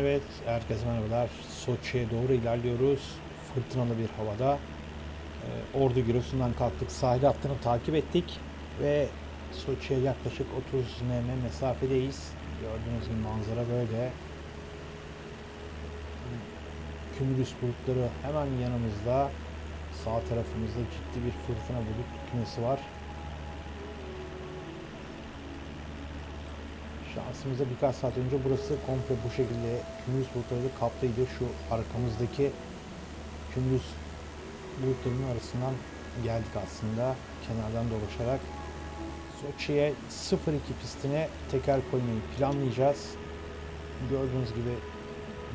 Evet, herkese merhabalar. Soçi'ye doğru ilerliyoruz. Fırtınalı bir havada. Ee, Ordu Giresun'dan kalktık. Sahil hattını takip ettik. Ve Soçi'ye yaklaşık 30 mm mesafedeyiz. Gördüğünüz gibi manzara böyle. Kümülüs bulutları hemen yanımızda. Sağ tarafımızda ciddi bir fırtına bulut kümesi var. Şansımıza birkaç saat önce burası komple bu şekilde kümülüs bulutları kaplıydı. Şu arkamızdaki kümülüs bulutlarının arasından geldik aslında kenardan dolaşarak. Soçi'ye 0-2 pistine teker koymayı planlayacağız. Gördüğünüz gibi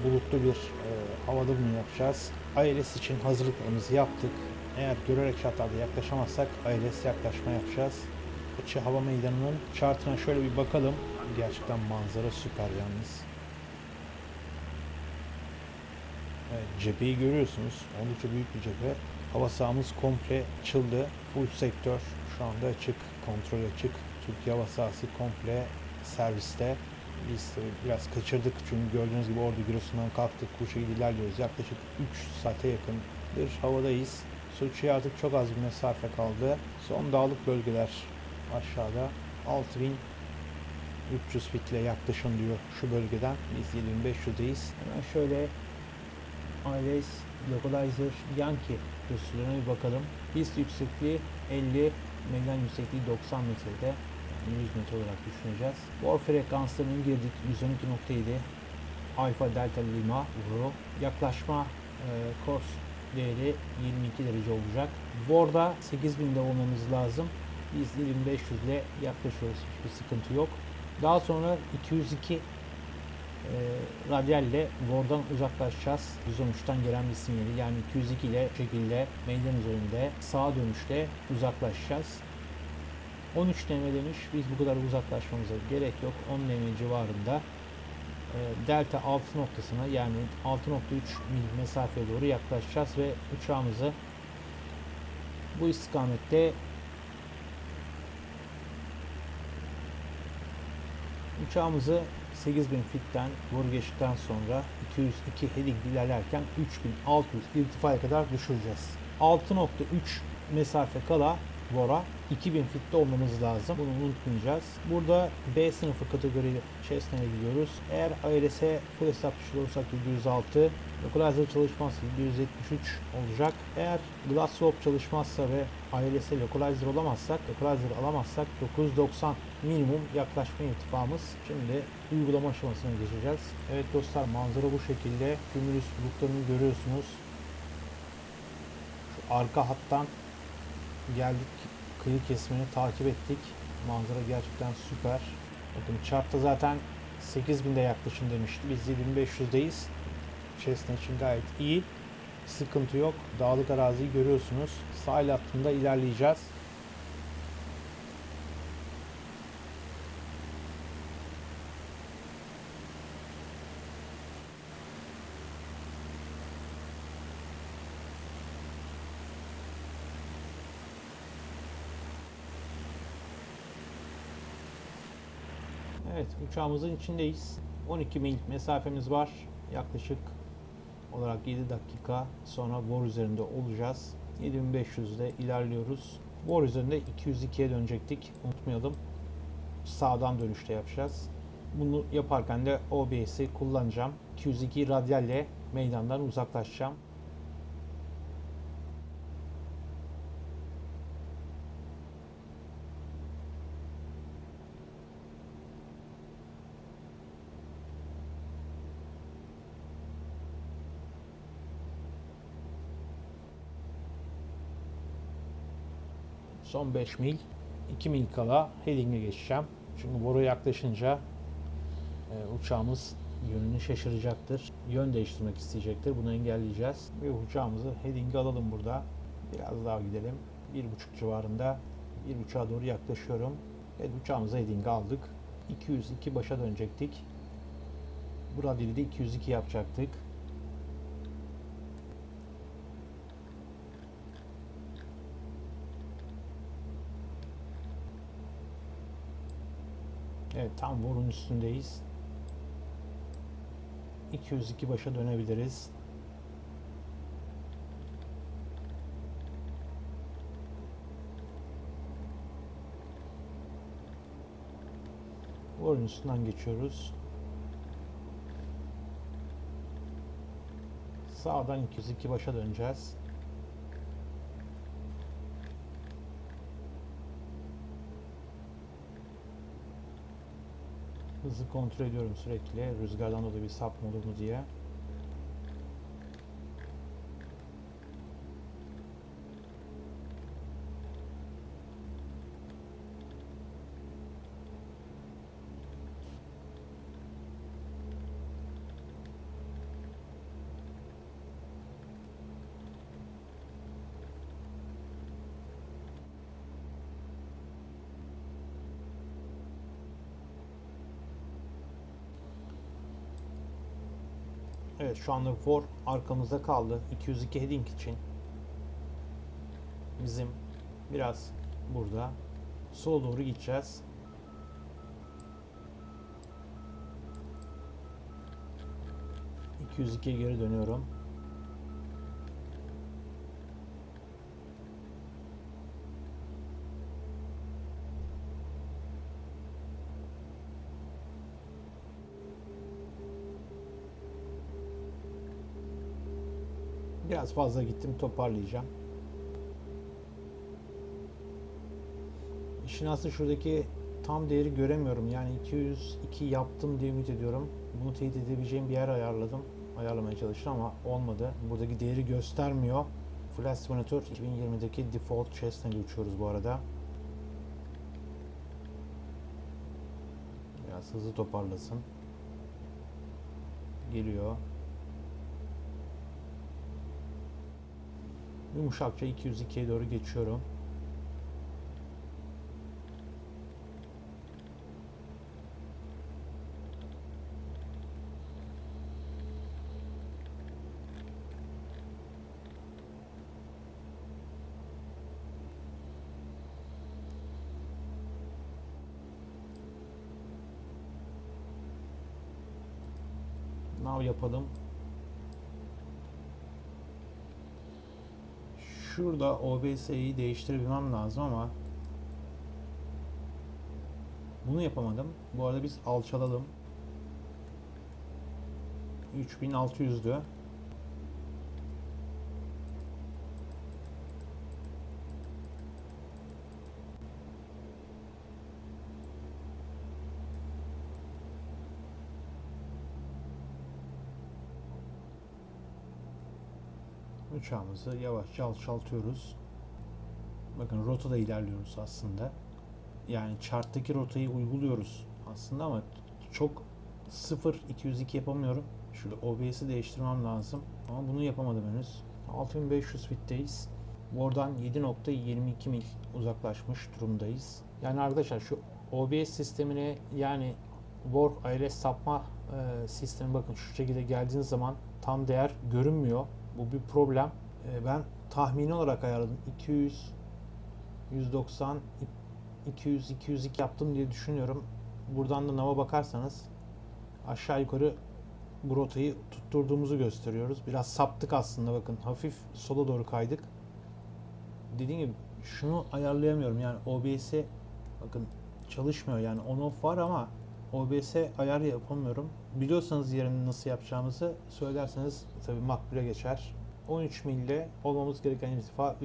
bulutlu bir e, havada bunu yapacağız. ILS için hazırlıklarımızı yaptık. Eğer görerek şartlarda yaklaşamazsak ILS yaklaşma yapacağız. Soçi Hava Meydanı'nın chartına şöyle bir bakalım. Gerçekten manzara süper yalnız. Evet, cepheyi görüyorsunuz. Oldukça büyük bir cephe. Hava sahamız komple çıldı. Full sektör şu anda açık. Kontrol açık. Türkiye hava sahası komple serviste. Biz biraz kaçırdık çünkü gördüğünüz gibi Ordu Giresun'dan kalktık. Kuşehir ilerliyoruz. Yaklaşık 3 saate yakındır havadayız. Soçi'ye artık çok az bir mesafe kaldı. Son dağlık bölgeler aşağıda 6000 300 fitle yaklaşın diyor şu bölgeden. Biz 7500'deyiz. Hemen şöyle ILS Localizer Yankee gösterilerine bir bakalım. His yüksekliği 50, meydan yüksekliği 90 metrede. Yani 100 metre olarak düşüneceğiz. Bor frekanslarının girdik 112.7 Alfa Delta Lima Uro. Yaklaşma e, course değeri 22 derece olacak. Borda 8000'de olmamız lazım. Biz 2500 ile yaklaşıyoruz. Hiçbir sıkıntı yok. Daha sonra 202 e, radyalle Vor'dan uzaklaşacağız. 113'ten gelen bir sinyali yani 202 ile şekilde meydan üzerinde sağa dönüşte uzaklaşacağız. 13 nm demiş. Biz bu kadar uzaklaşmamıza gerek yok. 10 nm civarında e, delta 6 noktasına yani 6.3 mil mesafeye doğru yaklaşacağız ve uçağımızı bu istikamette Uçağımızı 8000 fitten vur geçtikten sonra 202 heading ilerlerken 3600 irtifaya kadar düşüreceğiz. 6.3 mesafe kala Vora 2000 fitte olmamız lazım. Bunu unutmayacağız. Burada B sınıfı kategori Cessna'ya gidiyoruz. Eğer ILS'e full hesap dışı olursak 706, Localizer çalışmazsa 773 olacak. Eğer Glass Slope çalışmazsa ve ILS'e Localizer olamazsak, Localizer alamazsak 990 minimum yaklaşma irtifamız. Şimdi uygulama aşamasına geçeceğiz. Evet dostlar manzara bu şekilde. Cumulus bulutlarını görüyorsunuz. Şu arka hattan geldik kıyı kesimini takip ettik. Manzara gerçekten süper. Bakın chartta zaten 8000'de yaklaşın demişti. Biz 7500'deyiz. Cessna için gayet iyi. Sıkıntı yok. Dağlık araziyi görüyorsunuz. Sahil hattında ilerleyeceğiz. Evet uçağımızın içindeyiz. 12 mil mesafemiz var. Yaklaşık olarak 7 dakika sonra Vor üzerinde olacağız. 7500'de ilerliyoruz. Vor üzerinde 202'ye dönecektik. Unutmayalım. Sağdan dönüşte yapacağız. Bunu yaparken de OBS'i kullanacağım. 202 radyalle meydandan uzaklaşacağım. Son 5 mil. 2 mil kala heading'e geçeceğim. Çünkü boru yaklaşınca e, uçağımız yönünü şaşıracaktır. Yön değiştirmek isteyecektir. Bunu engelleyeceğiz. Ve uçağımızı heading'e alalım burada. Biraz daha gidelim. 1.5 civarında bir uçağa doğru yaklaşıyorum. Evet uçağımızı heading'e aldık. 202 başa dönecektik. Bu radyayı da 202 yapacaktık. Evet tam borun üstündeyiz. 202 başa dönebiliriz. Borun üstünden geçiyoruz. Sağdan 202 başa döneceğiz. Hızı kontrol ediyorum sürekli. Rüzgardan dolayı bir sapma olur diye. Evet şu anda Vor arkamızda kaldı. 202 heading için. Bizim biraz burada sola doğru gideceğiz. ...202'ye geri dönüyorum. Biraz fazla gittim toparlayacağım. İşin aslı şuradaki tam değeri göremiyorum. Yani 202 yaptım diye ümit ediyorum. Bunu teyit edebileceğim bir yer ayarladım. Ayarlamaya çalıştım ama olmadı. Buradaki değeri göstermiyor. Flash Simulator 2020'deki default chest'ine geçiyoruz bu arada. Biraz hızlı toparlasın. Geliyor. Yumuşakça 202'ye doğru geçiyorum. Nav yapalım. Şurada OBS'yi değiştirebilmem lazım ama bunu yapamadım. Bu arada biz alçalalım. 3600'dü. Uçağımızı yavaşça alçaltıyoruz. Bakın rotada ilerliyoruz aslında. Yani charttaki rotayı uyguluyoruz aslında ama çok 0 202 yapamıyorum. Şurada OBS'i değiştirmem lazım. Ama bunu yapamadım henüz. 6500 fitteyiz. Oradan 7.22 mil uzaklaşmış durumdayız. Yani arkadaşlar şu OBS sistemine yani War IRS sapma e, sistemi bakın şu şekilde geldiğiniz zaman tam değer görünmüyor. Bu bir problem. E, ben tahmini olarak ayarladım. 200 190 200 202 yaptım diye düşünüyorum. Buradan da nava bakarsanız aşağı yukarı bu rotayı tutturduğumuzu gösteriyoruz. Biraz saptık aslında bakın. Hafif sola doğru kaydık. Dediğim gibi şunu ayarlayamıyorum. Yani OBS'e bakın çalışmıyor. Yani on off var ama OBS ayar yapamıyorum. Biliyorsanız yerini nasıl yapacağımızı söylerseniz tabii makbule geçer. 13 milde olmamız gereken irtifa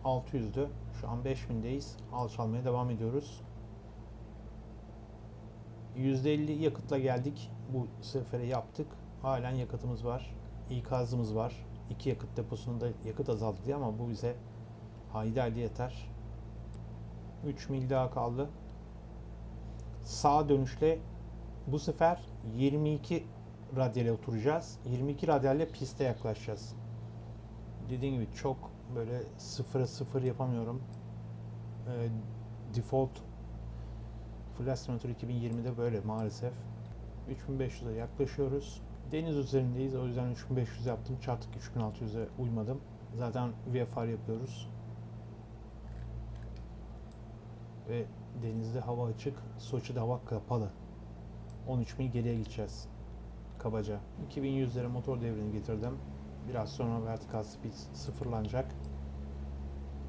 3600'dü. Şu an 5000'deyiz. Alçalmaya devam ediyoruz. %50 yakıtla geldik. Bu sefere yaptık. Halen yakıtımız var. İkazımız var. İki yakıt deposunda yakıt azaldı diye ama bu bize haydi haydi yeter. 3 mil daha kaldı. Sağ dönüşle bu sefer 22 radyale oturacağız. 22 radyalle piste yaklaşacağız. Dediğim gibi çok böyle sıfıra sıfır yapamıyorum. Ee, default Flash Simulator 2020'de böyle maalesef. 3500'e yaklaşıyoruz. Deniz üzerindeyiz. O yüzden 3500 yaptım. Çarptık 3600'e uymadım. Zaten VFR yapıyoruz. Ve denizde hava açık. Soçi'de hava kapalı. 13 mil geriye gideceğiz. kabaca. 2100 lira motor devrini getirdim. Biraz sonra vertikal speed sıfırlanacak.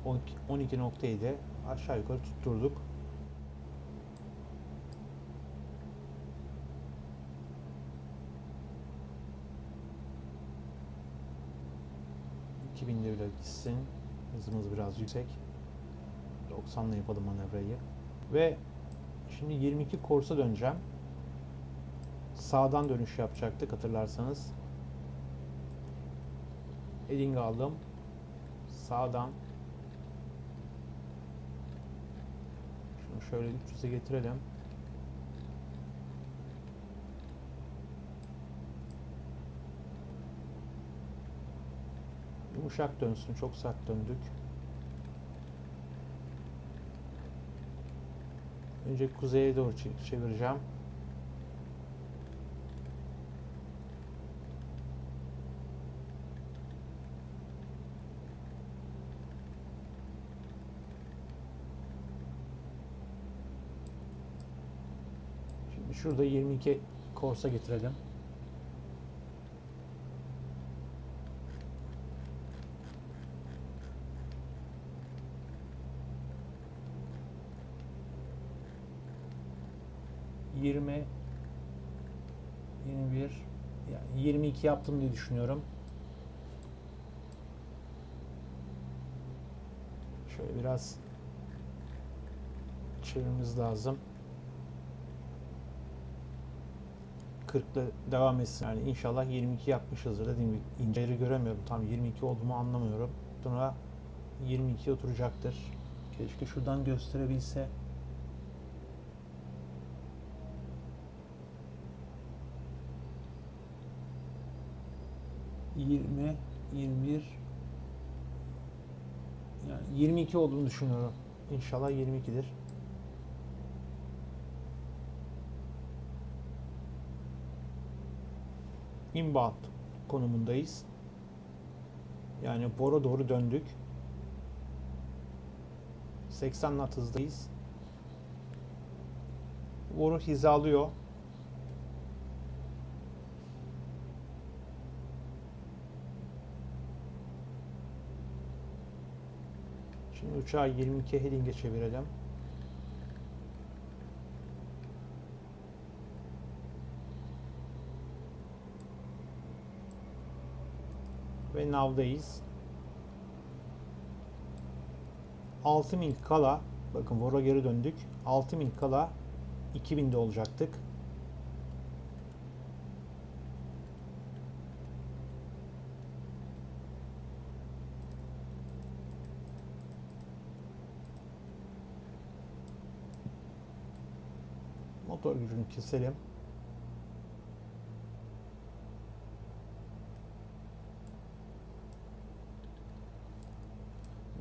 12 12.7 aşağı yukarı tutturduk. ...2000 lira gitsin. Hızımız biraz yüksek. 90'la yapalım manevrayı. Ve şimdi 22 Corsa döneceğim. Sağdan dönüş yapacaktık hatırlarsanız. Edding aldım. Sağdan. Şunu şöyle 300'e getirelim. Yumuşak dönsün. Çok sert döndük. Önce kuzeye doğru çe- çevireceğim. Şimdi şurada 22 Corsa getirelim. Yirmi, yirmi bir, yani 22 yaptım diye düşünüyorum. Şöyle biraz çevirmemiz lazım. 40'la devam etsin. Yani inşallah 22 yapmışızdır. Dediğim gibi inceleri göremiyorum. Tam 22 olduğumu anlamıyorum. Sonra 22 oturacaktır. Keşke şuradan gösterebilse. Yirmi, 21 yani 22 olduğunu düşünüyorum. İnşallah 22'dir. inbound konumundayız. Yani Bora doğru döndük. 80 knot hızdayız. Boru hizalıyor. Şimdi uçağı 22 heading'e çevirelim. ve navdayız. 6 mil kala bakın Vora geri döndük. 6 mil kala 2000'de olacaktık. Motor gücünü keselim.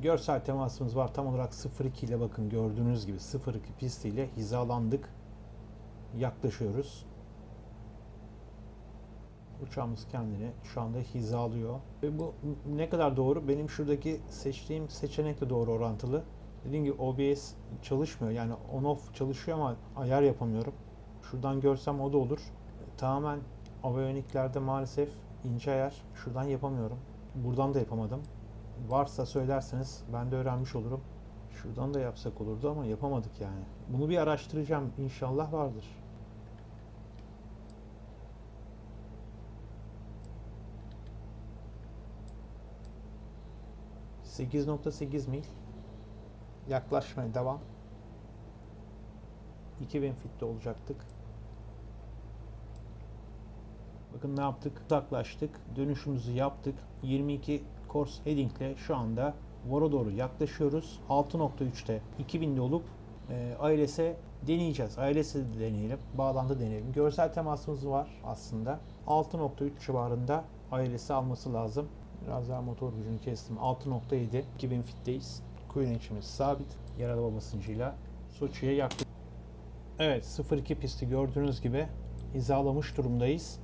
Görsel temasımız var. Tam olarak 0.2 ile bakın gördüğünüz gibi 0.2 pistiyle hizalandık. Yaklaşıyoruz. Uçağımız kendini şu anda hizalıyor. Ve bu ne kadar doğru? Benim şuradaki seçtiğim seçenekle doğru orantılı. Dediğim gibi OBS çalışmıyor. Yani on off çalışıyor ama ayar yapamıyorum. Şuradan görsem o da olur. Tamamen aviyoniklerde maalesef ince ayar. Şuradan yapamıyorum. Buradan da yapamadım. Varsa söylerseniz ben de öğrenmiş olurum. Şuradan da yapsak olurdu ama yapamadık yani. Bunu bir araştıracağım. İnşallah vardır. ...8.8 mil... ...yaklaşmaya devam... ...2000 fitte olacaktık... Bakın ne yaptık? Uzaklaştık. Dönüşümüzü yaptık. 22 course heading ile şu anda Vora doğru yaklaşıyoruz. 6.3'te 2000'de olup e, deneyeceğiz. ILS'e de deneyelim. Bağlantı deneyelim. Görsel temasımız var aslında. 6.3 civarında ILS'i alması lazım. Biraz daha motor gücünü kestim. 6.7 2000 fitteyiz. Kuyun içimiz sabit. Yer araba basıncıyla Soçi'ye yaklaştık. Evet 02 pisti gördüğünüz gibi hizalamış durumdayız.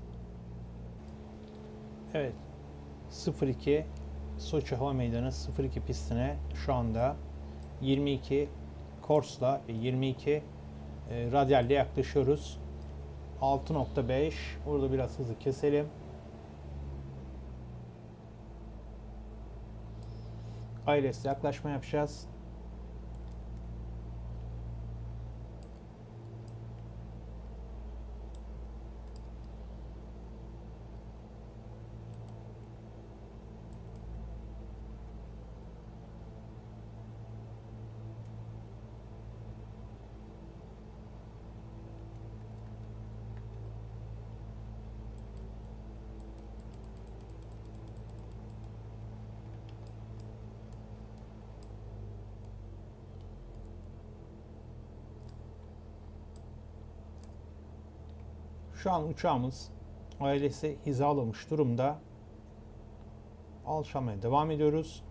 Evet 02 Soçi Hava Meydanı 02 pistine şu anda 22 Kors'la ve 22 e, radyalle yaklaşıyoruz. 6.5. Burada biraz hızı keselim. ILS yaklaşma yapacağız. Şu an uçağımız ailesi hizalamış durumda. Alçalmaya devam ediyoruz.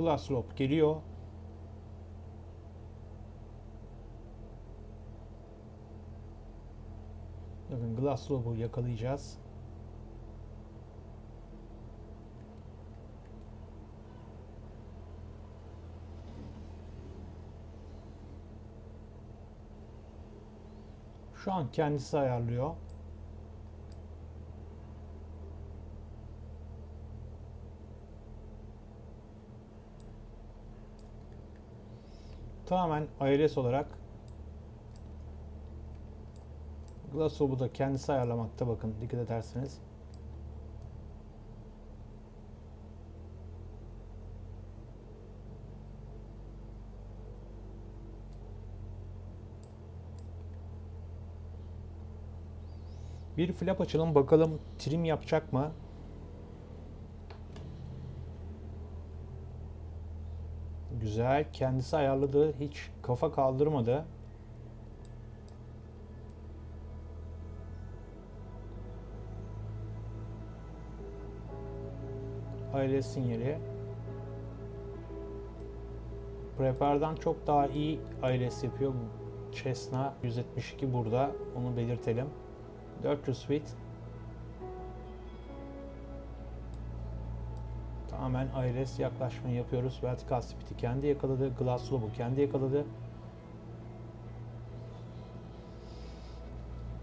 Glassloop geliyor. Bakın Glassloop'u yakalayacağız. Şu an kendisi ayarlıyor. Tamamen ILS olarak Glassow'u da kendisi ayarlamakta bakın dikkat ederseniz. Bir flap açalım bakalım trim yapacak mı? Güzel. Kendisi ayarladı. Hiç kafa kaldırmadı. Aile sinyali. Prepar'dan çok daha iyi ILS yapıyor. Cessna 172 burada. Onu belirtelim. 400 feet. Tamamen ILS yaklaşmayı yapıyoruz. Vertical speed'i kendi yakaladı. Glass slope'u kendi yakaladı.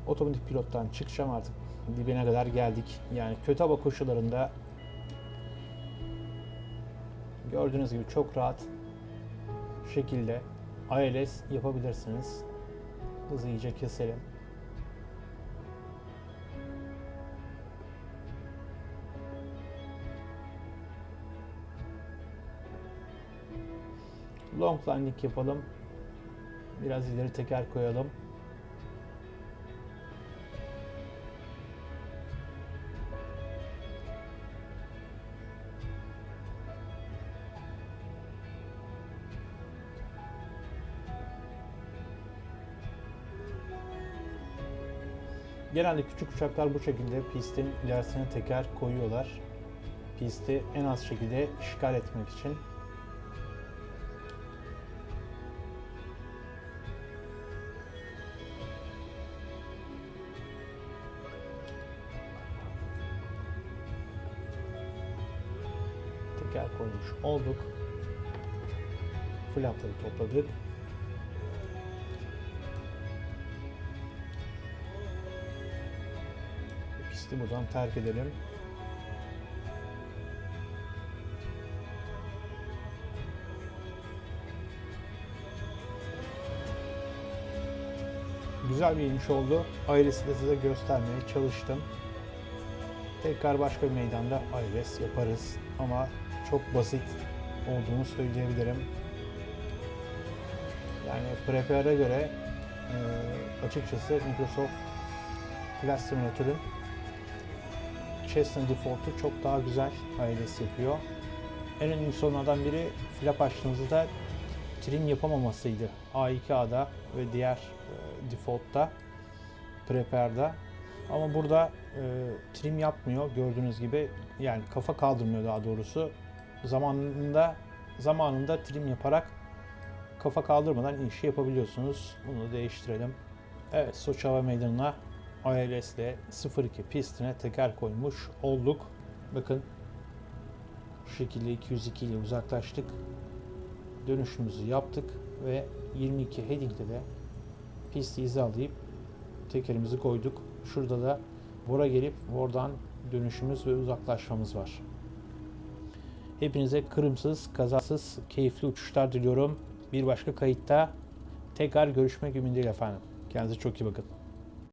Otomatik pilottan çıkacağım artık. Dibine kadar geldik. Yani kötü hava koşullarında gördüğünüz gibi çok rahat şekilde ILS yapabilirsiniz. Hızı iyice keselim. Long landing yapalım. Biraz ileri teker koyalım. Genelde küçük uçaklar bu şekilde pistin ilerisine teker koyuyorlar. Pisti en az şekilde işgal etmek için. Olduk. Flapları topladık. Pisti buradan terk edelim. Güzel bir iniş oldu. Ailesi de size göstermeye çalıştım. Tekrar başka bir meydanda ILS yaparız. Ama çok basit olduğunu söyleyebilirim. Yani Prepare'a göre e, açıkçası Microsoft Flight Simulator'ın Cessna Default'u çok daha güzel ILS yapıyor. En önemli sorunlardan biri flap açtığınızda trim yapamamasıydı. A2A'da ve diğer e, Default'ta Prepare'da. Ama burada e, trim yapmıyor gördüğünüz gibi. Yani kafa kaldırmıyor daha doğrusu. Zamanında zamanında trim yaparak kafa kaldırmadan inişi yapabiliyorsunuz. Bunu değiştirelim. Evet Soç Hava Meydanı'na ILS ile 02 pistine teker koymuş olduk. Bakın şu şekilde 202 ile uzaklaştık. Dönüşümüzü yaptık ve 22 heading'de de pisti hizalayıp tekerimizi koyduk. Şurada da Vora gelip oradan dönüşümüz ve uzaklaşmamız var. Hepinize kırımsız, kazasız, keyifli uçuşlar diliyorum. Bir başka kayıtta tekrar görüşmek ümidiyle efendim. Kendinize çok iyi bakın.